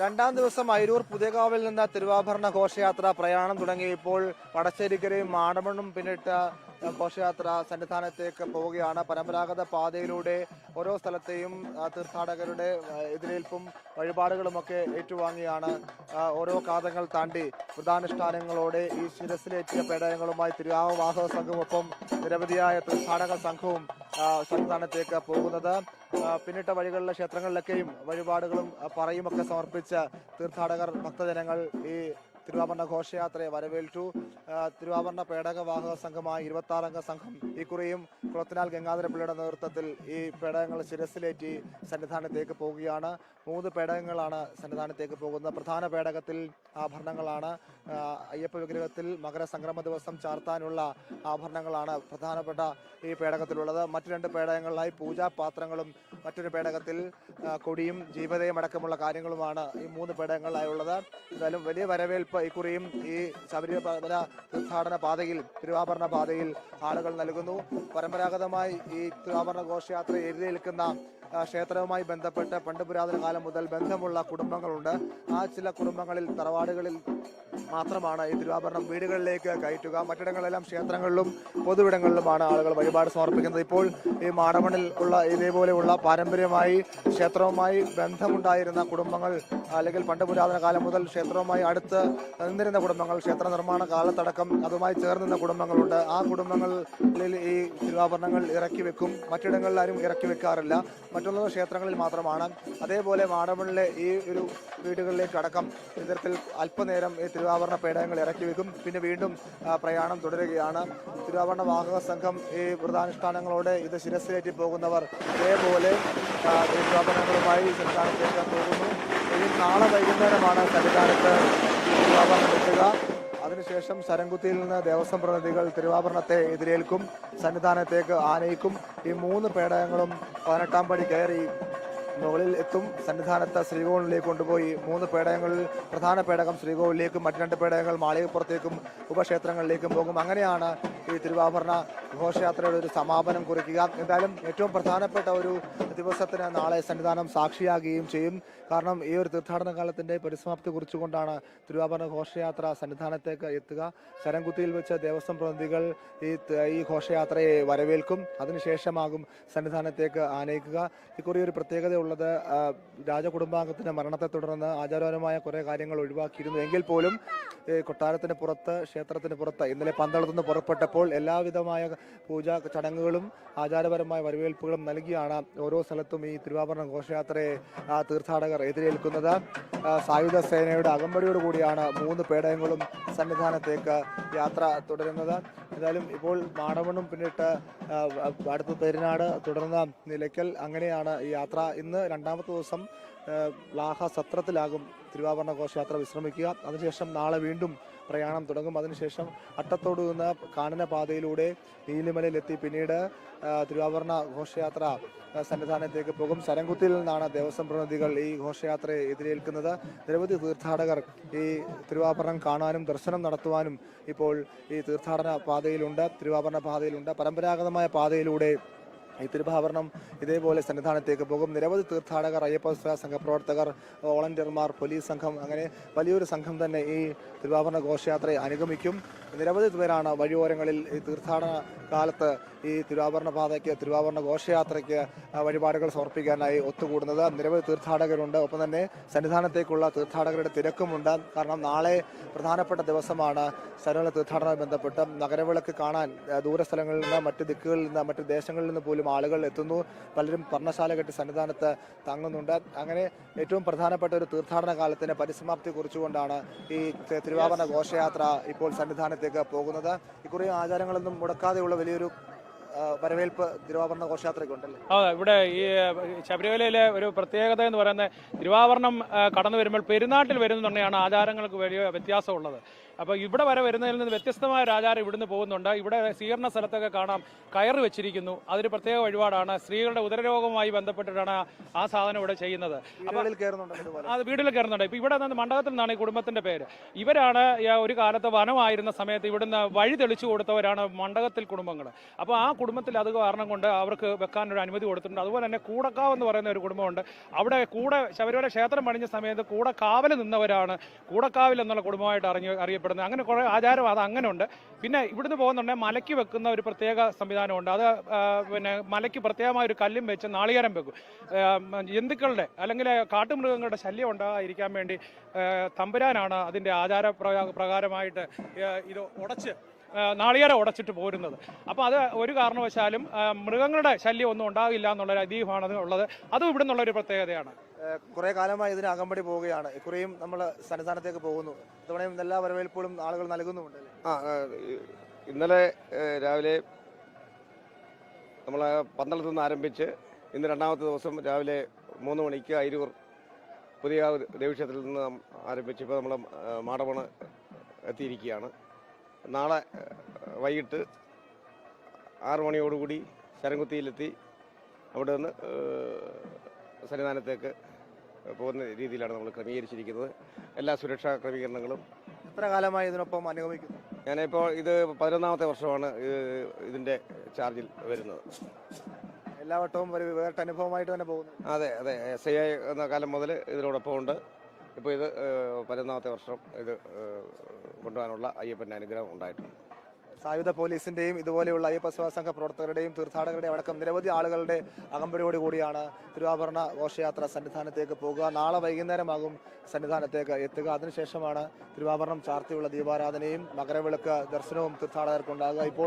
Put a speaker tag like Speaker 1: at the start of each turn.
Speaker 1: രണ്ടാം ദിവസം അയിരൂർ പുതിയകാവിൽ നിന്ന് തിരുവാഭരണ ഘോഷയാത്ര പ്രയാണം തുടങ്ങി. ഇപ്പോൾ വടശ്ശേരിക്കരയും മാടമണ്ണും പിന്നിട്ട ഘോഷയാത്ര സന്നിധാനത്തേക്ക് പോവുകയാണ്. പരമ്പരാഗത പാതയിലൂടെ ഓരോ സ്ഥലത്തെയും തീർത്ഥാടകരുടെ എതിരേൽപ്പും വഴിപാടുകളുമൊക്കെ ഏറ്റുവാങ്ങിയാണ് ഓരോ കാതങ്ങൾ താണ്ടി വൃതാനുഷ്ഠാനങ്ങളോടെ ഈ ശിരസിലേറ്റിയ പേടകങ്ങളുമായി തിരുവാവാഹക സംഘമൊപ്പം നിരവധിയായ തീർത്ഥാടക സംഘവും സന്നിധാനത്തേക്ക് പോകുന്നത്. പിന്നിട്ട വഴികളിലെ ക്ഷേത്രങ്ങളിലൊക്കെയും വഴിപാടുകളും പറയുമൊക്കെ സമർപ്പിച്ച തീർത്ഥാടകർ ഭക്തജനങ്ങൾ ഈ തിരുവാഭരണ ഘോഷയാത്രയെ വരവേറ്റു. ആ, തിരുവാഭരണ പേടക വാഹക സംഘമായ ഇരുപത്തി ആറംഗ സംഘം ഇക്കുറിയും കുളത്തിനാൽ ഗംഗാധരപിള്ളയുടെ നേതൃത്വത്തിൽ ഈ പേടകങ്ങൾ ശിരസിലേറ്റി സന്നിധാനത്തേക്ക് പോവുകയാണ് മൂന്ന് പേടകങ്ങളാണ് സന്നിധാനത്തേക്ക് പോകുന്നത്. പ്രധാന പേടകത്തിൽ ആഭരണങ്ങളാണ്. അയ്യപ്പ വിഗ്രഹത്തിൽ മകരസംക്രമ ദിവസം ചാർത്താനുള്ള ആഭരണങ്ങളാണ് പ്രധാനപ്പെട്ട ഈ പേടകത്തിലുള്ളത്. മറ്റു രണ്ട് പേടകങ്ങളിലായി പൂജാപാത്രങ്ങളും മറ്റൊരു പേടകത്തിൽ കൊടിയും ജീവതയും അടക്കമുള്ള കാര്യങ്ങളുമാണ് ഈ മൂന്ന് പേടകങ്ങളിലായുള്ളത്. എന്തായാലും വലിയ വരവേൽപ്പ് ഇക്കുറിയും ഈ ശബരിമല തീർത്ഥാടന പാതയിൽ തിരുവാഭരണ പാതയിൽ ആളുകൾ നൽകുന്നു. പരമ്പരാഗതമായി ഈ തിരുവാഭരണ ഘോഷയാത്ര എഴുതിയേൽക്കുന്ന ആ, ക്ഷേത്രവുമായി ബന്ധപ്പെട്ട് പണ്ട് പുരാതന കാലം മുതൽ ബന്ധമുള്ള കുടുംബങ്ങളുണ്ട്. ആ ചില കുടുംബങ്ങളിൽ തറവാടുകളിൽ മാത്രമാണ് ഈ തിരുവാഭരണം വീടുകളിലേക്ക് കയറ്റുക. മറ്റിടങ്ങളിലെല്ലാം ക്ഷേത്രങ്ങളിലും പൊതുവിടങ്ങളിലുമാണ് ആളുകൾ വഴിപാട് സമർപ്പിക്കുന്നത്. ഇപ്പോൾ ഈ മാടമണിൽ ഉള്ള ഇതേപോലെയുള്ള പാരമ്പര്യമായി ക്ഷേത്രവുമായി ബന്ധമുണ്ടായിരുന്ന കുടുംബങ്ങൾ അല്ലെങ്കിൽ പണ്ട് പുരാതന കാലം മുതൽ ക്ഷേത്രവുമായി അടുത്ത് നിന്നിരുന്ന കുടുംബങ്ങൾ ക്ഷേത്ര നിർമ്മാണ കാലത്തടക്കം അതുമായി ചേർന്നിരുന്ന കുടുംബങ്ങളുണ്ട്. ആ കുടുംബങ്ങളിൽ ഈ തിരുവാഭരണങ്ങൾ ഇറക്കി വെക്കും. മറ്റിടങ്ങളിൽ ആരും ഇറക്കി വെക്കാറില്ല. മറ്റുള്ള ക്ഷേത്രങ്ങളിൽ മാത്രമാണ്. അതേപോലെ മാടമണിലെ ഈ ഒരു വീടുകളിലേക്ക് അടക്കം ഇത്തരത്തിൽ അല്പനേരം ഈ തിരുവാഭരണ പേടകങ്ങൾ ഇറക്കി വെക്കും. പിന്നെ വീണ്ടും പ്രയാണം തുടരുകയാണ്. തിരുവാഭരണ വാഹക സംഘം ഈ വ്രതാനുഷ്ഠാനങ്ങളോടെ ഇത് ശിരസിലേറ്റി പോകുന്നവർ അതേപോലെ തിരുവാഭരണങ്ങളുമായി സന്നിധാനത്തേക്ക് പോകുന്നു. ഇനി നാളെ വൈകുന്നേരമാണ് സന്നിധാനത്ത് തിരുവാഭരണം എത്തുക അതിനുശേഷം ശരംകുത്തിയിൽ നിന്ന് ദേവസ്വം പ്രതിനിധികൾ തിരുവാഭരണത്തെ എതിരേൽക്കും സന്നിധാനത്തേക്ക് ആനയിക്കും. ഈ മൂന്ന് പേടകങ്ങളും പതിനെട്ടാം പടി കയറി മുകളിൽ എത്തും. സന്നിധാനത്ത് ശ്രീകോവിലേക്ക് കൊണ്ടുപോയി. മൂന്ന് പേടകങ്ങളിൽ പ്രധാന പേടകം ശ്രീകോവിലേക്കും മറ്റു രണ്ട് പേടകങ്ങൾ മാളികപ്പുറത്തേക്കും ഉപക്ഷേത്രങ്ങളിലേക്കും പോകും. അങ്ങനെയാണ് ഈ തിരുവാഭരണ ഘോഷയാത്രയുടെ ഒരു സമാപനം കുറിക്കുക. എന്തായാലും ഏറ്റവും പ്രധാനപ്പെട്ട ഒരു ദിവസത്തിന് നാളെ സന്നിധാനം സാക്ഷിയാകുകയും ചെയ്യും. കാരണം ഈ ഒരു തീർത്ഥാടന കാലത്തിന്റെ പരിസമാപ്തി കുറിച്ചുകൊണ്ടാണ് തിരുവാഭരണ ഘോഷയാത്ര സന്നിധാനത്തേക്ക് എത്തുക. ശരംകുത്തിയിൽ വെച്ച് ദേവസ്വം പ്രതിനിധികൾ ഈ ഈ ഘോഷയാത്രയെ വരവേൽക്കും. അതിനുശേഷമാകും സന്നിധാനത്തേക്ക് ആനയിക്കുക. ഇക്കുറി ഒരു പ്രത്യേകതയുള്ളത് ആ, രാജകുടുംബാംഗത്തിന്റെ മരണത്തെ തുടർന്ന് ആചാരപരമായ കുറേ കാര്യങ്ങൾ ഒഴിവാക്കിയിരുന്നു. എങ്കിൽ പോലും കൊട്ടാരത്തിന് പുറത്ത് ക്ഷേത്രത്തിന് പുറത്ത് ഇന്നലെ പന്തളത്ത് നിന്ന് പുറപ്പെട്ടപ്പോൾ എല്ലാവിധമായ പൂജാ ചടങ്ങുകളും ആചാരപരമായ വരവേൽപ്പുകളും നൽകിയാണ് ഓരോ സ്ഥലത്തും ഈ തിരുവാഭരണ ഘോഷയാത്രയെ തീർത്ഥാടകർ എതിരേൽക്കുന്നത്. സായുധ സേനയുടെ അകമ്പടിയോട് കൂടിയാണ് മൂന്ന് പേടയങ്ങളും സന്നിധാനത്തേക്ക് യാത്ര തുടരുന്നത്. എന്തായാലും ഇപ്പോൾ മാടമണ്ണും പിന്നിട്ട് അടുത്ത പെരുന്നാട് തുടർന്ന് നിലയ്ക്കൽ അങ്ങനെയാണ് ഈ യാത്ര. ഇന്ന് രണ്ടാമത്തെ ദിവസം ലാഹ സത്രത്തിലാകും തിരുവാഭരണ ഘോഷയാത്ര വിശ്രമിക്കുക. അതിനുശേഷം നാളെ വീണ്ടും പ്രയാണം തുടങ്ങും. അതിനുശേഷം അട്ടത്തോട് നിന്ന് കാനന പാതയിലൂടെ നീലിമലയിലെത്തി. പിന്നീട് തിരുവാഭരണ ഘോഷയാത്ര സന്നിധാനത്തേക്ക് പോകും. ശരംകുത്തിയിൽ നിന്നാണ് ദേവസ്വം പ്രതിനിധികൾ ഈ ഘോഷയാത്രയെ എതിരേൽക്കുന്നത്. നിരവധി തീർത്ഥാടകർ ഈ തിരുവാഭരണം കാണാനും ദർശനം നടത്തുവാനും ഇപ്പോൾ ഈ തീർത്ഥാടന പാതയിലുണ്ട് തിരുവാഭരണ പാതയിലുണ്ട്. പരമ്പരാഗതമായ പാതയിലൂടെ ഈ തിരുവാഭരണം ഇതേപോലെ സന്നിധാനത്തേക്ക് പോകും. നിരവധി തീർത്ഥാടകർ അയ്യപ്പ സംഘ സംഘപ്രവർത്തകർ വോളണ്ടിയർമാർ പോലീസ് സംഘം അങ്ങനെ വലിയൊരു സംഘം തന്നെ ഈ തിരുവാഭരണ ഘോഷയാത്രയെ അനുഗമിക്കും. നിരവധി പേരാണ് വഴിയോരങ്ങളിൽ ഈ തീർത്ഥാടന കാലത്ത് ഈ തിരുവാഭരണ പാതയ്ക്ക് തിരുവാഭരണ ഘോഷയാത്രയ്ക്ക് വഴിപാടുകൾ സമർപ്പിക്കാനായി ഒത്തുകൂടുന്നത്. നിരവധി തീർത്ഥാടകരുണ്ട്. ഒപ്പം തന്നെ സന്നിധാനത്തേക്കുള്ള തീർത്ഥാടകരുടെ തിരക്കുമുണ്ട്. കാരണം നാളെ പ്രധാനപ്പെട്ട ദിവസമാണ് ശബരിമല തീർത്ഥാടനവുമായി ബന്ധപ്പെട്ട് നഗരവിളക്ക് കാണാൻ ദൂരസ്ഥലങ്ങളിൽ നിന്ന് മറ്റ് ദിക്കുകളിൽ നിന്ന് മറ്റ് ദേശങ്ങളിൽ നിന്ന് പോലും ആളുകൾ എത്തുന്നു പലരും പർണശാല കെട്ടി സന്നിധാനത്ത് തങ്ങുന്നുണ്ട്. അങ്ങനെ ഏറ്റവും പ്രധാനപ്പെട്ട ഒരു തീർത്ഥാടന കാലത്തിന് പരിസമാപ്തി കുറിച്ചുകൊണ്ടാണ് ഈ തിരുവാഭരണ ഘോഷയാത്ര ഇപ്പോൾ സന്നിധാനത്തേക്ക് പോകുന്നത്. ഇക്കുറി ആചാരങ്ങളൊന്നും മുടക്കാതെയുള്ള വലിയൊരു വരവേൽപ്പ് തിരുവാഭരണ ഘോഷയാത്രയ്ക്കുണ്ടല്ലേ?
Speaker 2: അതെ ഇവിടെ ഈ ശബരിമലയിലെ ഒരു പ്രത്യേകത എന്ന് പറയുന്നത് തിരുവാഭരണം കടന്നു വരുമ്പോൾ പെരുന്നാട്ടിൽ വരുന്നുണ്ടെയാണ് ആചാരങ്ങൾക്ക് വലിയ വ്യത്യാസമുള്ളത്. അപ്പോൾ ഇവിടെ വരെ വരുന്നതിൽ നിന്ന് വ്യത്യസ്തമായ ഒരു ആചാരം ഇവിടുന്ന് പോകുന്നുണ്ട്. ഇവിടെ സ്വീകരണ സ്ഥലത്തൊക്കെ കാണാം. കയറ് വെച്ചിരിക്കുന്നു. അതൊരു പ്രത്യേക വഴിപാടാണ്. സ്ത്രീകളുടെ ഉദരരോഗവുമായി ബന്ധപ്പെട്ടിട്ടാണ് ആ സാധനം ഇവിടെ ചെയ്യുന്നത്. അത് വീട്ടിൽ കയറുന്നുണ്ട്. ഇപ്പൊ ഇവിടെ നിന്ന് മണ്ഡപത്തിൽ നിന്നാണ് ഈ കുടുംബത്തിന്റെ പേര്. ഇവരാണ് ഒരു കാലത്ത് വനമായിരുന്ന സമയത്ത് ഇവിടുന്ന് വഴി തെളിച്ചു കൊടുത്തവരാണ് മണ്ഡപത്തിൽ കുടുംബങ്ങൾ അപ്പോൾ ആ കുടുംബത്തിൽ അത് കാരണം കൊണ്ട് അവർക്ക് വെക്കാൻ ഒരു അനുമതി കൊടുത്തിട്ടുണ്ട്. അതുപോലെ തന്നെ കൂടക്കാവ് എന്ന് പറയുന്ന ഒരു കുടുംബമുണ്ട്. അവിടെ കൂടെ ശബരിമല ക്ഷേത്രം പണിഞ്ഞ സമയത്ത് കൂടെ കാവൽ നിന്നവരാണ് കൂടക്കാവിൽ എന്നുള്ള കുടുംബമായിട്ട് അറിഞ്ഞ് അറിയപ്പെടുന്നത്. അങ്ങനെ കുറേ ആചാരം അത് അങ്ങനെ ഉണ്ട് പിന്നെ ഇവിടുന്ന് പോകുന്നുണ്ടെങ്കിൽ മലയ്ക്ക് വെക്കുന്ന ഒരു പ്രത്യേക സംവിധാനമുണ്ട്. അത് പിന്നെ മലയ്ക്ക് പ്രത്യേകമായ ഒരു കല്ലും വെച്ച് നാളികേരം വെക്കും. ജന്തുക്കളുടെ അല്ലെങ്കിൽ കാട്ടുമൃഗങ്ങളുടെ ശല്യം ഉണ്ടാകാതിരിക്കാൻ വേണ്ടി തമ്പുരാനാണ് അതിന്റെ ആചാര പ്രകാരമായിട്ട് ഇത് ഉടച്ച് നാളികേരം ഉടച്ചിട്ട് പോരുന്നത്. അപ്പോൾ അത് ഒരു കാരണവശാലും മൃഗങ്ങളുടെ ശല്യം ഒന്നും ഉണ്ടാകില്ല എന്നുള്ളൊരു ഐതിഹ്യമാണ് ഉള്ളത് അതും ഇവിടെ നിന്നുള്ളൊരു പ്രത്യേകതയാണ്.
Speaker 1: കുറെ കാലമായി ഇതിന് അകമ്പടി പോവുകയാണ്. ഇക്കുറിയും നമ്മൾ സന്നിധാനത്തേക്ക് പോകുന്നു. ഇത്തവണയും എല്ലാ വരവേൽപ്പുകളും ആളുകൾ നൽകുന്നുമുണ്ട്?
Speaker 3: ആ ഇന്നലെ രാവിലെ നമ്മൾ പന്തളത്ത് നിന്ന് ആരംഭിച്ച് ഇന്ന് രണ്ടാമത്തെ ദിവസം രാവിലെ മൂന്ന് മണിക്ക് അയിരൂർ പുതിയ ദേവീക്ഷേത്രത്തിൽ നിന്ന് ആരംഭിച്ച് ഇപ്പോൾ നമ്മൾ മാടമണ് എത്തിയിരിക്കുകയാണ്. നാളെ വൈകിട്ട് ആറു മണിയോടുകൂടി ശരംകുത്തിയിലെത്തി അവിടെ നിന്ന് സന്നിധാനത്തേക്ക് പോകുന്ന രീതിയിലാണ് നമ്മൾ ക്രമീകരിച്ചിരിക്കുന്നത്. എല്ലാ സുരക്ഷാ ക്രമീകരണങ്ങളും
Speaker 1: എത്ര കാലമായി ഇതിനൊപ്പം അനുഗമിക്കുന്നു?
Speaker 3: ഞാനിപ്പോൾ ഇത് പതിനൊന്നാമത്തെ വർഷമാണ് ഇത് ഇതിന്റെ ചാർജിൽ വരുന്നത്.
Speaker 1: എല്ലാ വട്ടവും ഒരു വേറിട്ട അനുഭവമായിട്ട് തന്നെ പോകുന്നു
Speaker 3: അതെ അതെ. എസ് ഐ ഐ എന്ന കാലം മുതൽ ഇതിനോടൊപ്പം ഉണ്ട് ഇപ്പോൾ ഇത് പതിനൊന്നാമത്തെ വർഷം ഇത് കൊണ്ടുപോകാനുള്ള അയ്യപ്പന്റെ അനുഗ്രഹം ഉണ്ടായിട്ടുണ്ട്.
Speaker 1: സായുധ പോലീസിന്റെയും ഇതുപോലെയുള്ള അയ്യപ്പ സംഘ പ്രവർത്തകരുടെയും തീർത്ഥാടകരുടെയും അടക്കം നിരവധി ആളുകളുടെ അകമ്പടിയോട് കൂടിയാണ് തിരുവാഭരണ ഘോഷയാത്ര സന്നിധാനത്തേക്ക് പോകുക. നാളെ വൈകുന്നേരമാകും സന്നിധാനത്തേക്ക് എത്തുക. അതിനുശേഷമാണ് തിരുവാഭരണം ചാർത്തിയുള്ള ദീപാരാധനയും മകരവിളക്ക് ദർശനവും തീർത്ഥാടകർക്കുണ്ടാകുക. ഇപ്പോൾ